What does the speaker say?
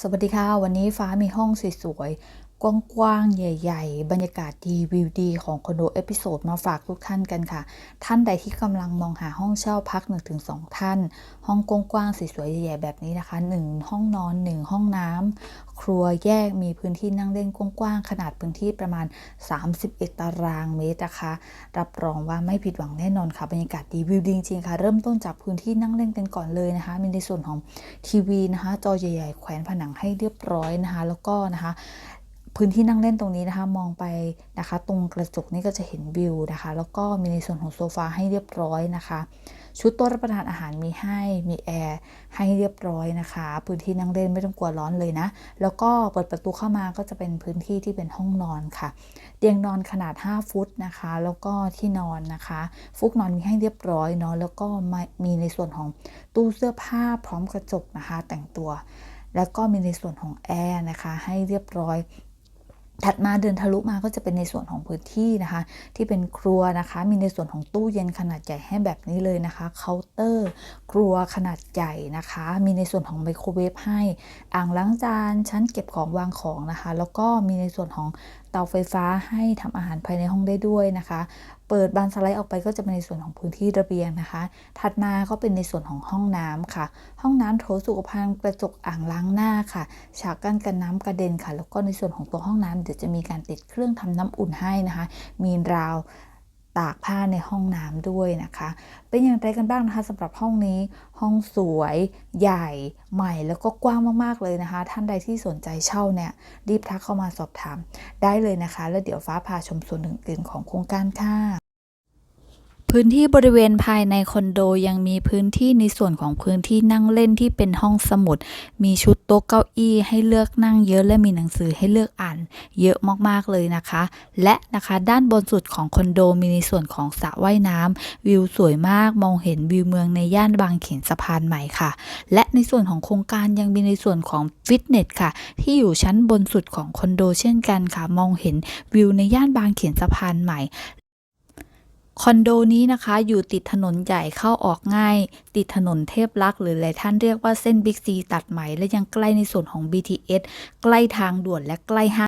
สวัสดีค่ะ วันนี้ฟ้ามีห้องสวย กว้างๆ ใหญ่ ๆ บรรยากาศดีวิวดีของคอนโดเอพิโซดมาฝากทุกท่านกันค่ะ ท่านใดที่กำลังมองหาห้องเช่าพัก 1-2 ท่าน ห้องกว้างๆ สวยๆ ใหญ่ๆ แบบนี้นะคะ 1 ห้องนอน 1 ห้องน้ำ ครัวแยกมีพื้นที่นั่งเล่นกว้างๆ ขนาดพื้นที่ประมาณ 31 ตารางเมตรนะคะ รับรองว่าไม่ผิดหวังแน่นอนค่ะ บรรยากาศดีวิวดีจริงๆ ค่ะ เริ่มต้นจากพื้นที่นั่งเล่นกันก่อนเลยนะคะ มีในส่วนของทีวีนะคะ จอใหญ่ ๆ แขวนผนังให้เรียบร้อยนะคะ แล้วก็นะคะ พื้นที่นั่งเล่นตรงนี้นะคะ มองไปนะคะ ตรงกระจกนี่ก็จะเห็นวิวนะคะ แล้วก็มีในส่วนของโซฟาให้เรียบร้อยนะคะ ชุดโต๊ะรับประทานอาหารมีให้มีแอร์ให้เรียบร้อยนะคะ พื้นที่นั่งเล่นไม่ต้องกลัวร้อนเลยนะ แล้วก็เปิดประตูเข้ามาก็จะเป็นพื้นที่ที่เป็นห้องนอนค่ะ เตียงนอนขนาด 5 ฟุตนะคะ แล้วก็ที่นอนนะคะ ฟุกนอนมีให้เรียบร้อยเนาะแล้วก็มีในส่วนของตู้เสื้อผ้าพร้อมกระจกนะคะ แต่งตัวแล้วก็มีในส่วนของแอร์นะคะ ให้เรียบร้อย ถัดมาเดินทะลุมาก็จะเป็นในส่วนของพื้นที่นะคะ ที่เป็นครัวนะคะ มีในส่วนของตู้เย็นขนาดใหญ่ให้แบบนี้เลยนะคะเคาน์เตอร์ ครัวขนาดใหญ่นะคะ มีในส่วนของไมโครเวฟให้อ่างล้างจานชั้นเก็บของวางของนะคะ แล้วก็มีในส่วนของ ตาไฟฟ้าให้ทำอาหารภายในห้องได้ด้วยนะคะ เปิดบานสไลด์ออกไปก็จะเป็นในส่วนของพื้นที่ระเบียงนะคะ ถัดมาก็เป็นในส่วนของห้องน้ำค่ะ ห้องน้ำโถสุขภัณฑ์กระจกอ่างล้างหน้าค่ะ ฉากกั้นกันน้ำกระเด็นค่ะ แล้วก็ในส่วนของตัวห้องน้ำเดี๋ยวจะมีการติดเครื่องทำน้ำอุ่นให้นะคะ มีราว ตากผ้าในห้องน้ำด้วยนะคะ เป็นอย่างไรกันบ้างนะคะสำหรับห้องนี้ ห้องสวย ใหญ่ใหม่แล้วก็กว้างมากๆเลยนะคะ ท่านใดที่สนใจเช่าเนี่ยรีบทักเข้ามาสอบถาม ได้เลยนะคะ แล้วเดี๋ยวฟ้าพาชมส่วนอื่นๆของโครงการค่ะ พื้นที่บริเวณภายในคอนโดยังมีพื้นที่ในส่วนของพื้นที่นั่งเล่นที่เป็นห้องสมุด มีชุดโต๊ะเก้าอี้ให้เลือกนั่งเยอะและมีหนังสือให้เลือกอ่าน เยอะมากๆเลยนะคะ และนะคะด้านบนสุดของคอนโดมีในส่วนของสระว่ายน้ำวิวสวยมากมองเห็นวิวเมืองในย่านบางเขนสะพานใหม่ค่ะ และในส่วนของโครงการยังมีในส่วนของฟิตเนสค่ะ ที่อยู่ชั้นบนสุดของคอนโดเช่นกันค่ะ มองเห็นวิวในย่านบางเขนสะพานใหม่ คอนโดนี้นะคะ อยู่ติดถนนใหญ่เข้าออกง่าย ติดถนนเทพรักษ์หรือหลายท่านเรียกว่าเส้นบิ๊กซีตัดใหม่และยังใกล้ในส่วนของ BTS ใกล้ทางด่วนและใกล้ห้าง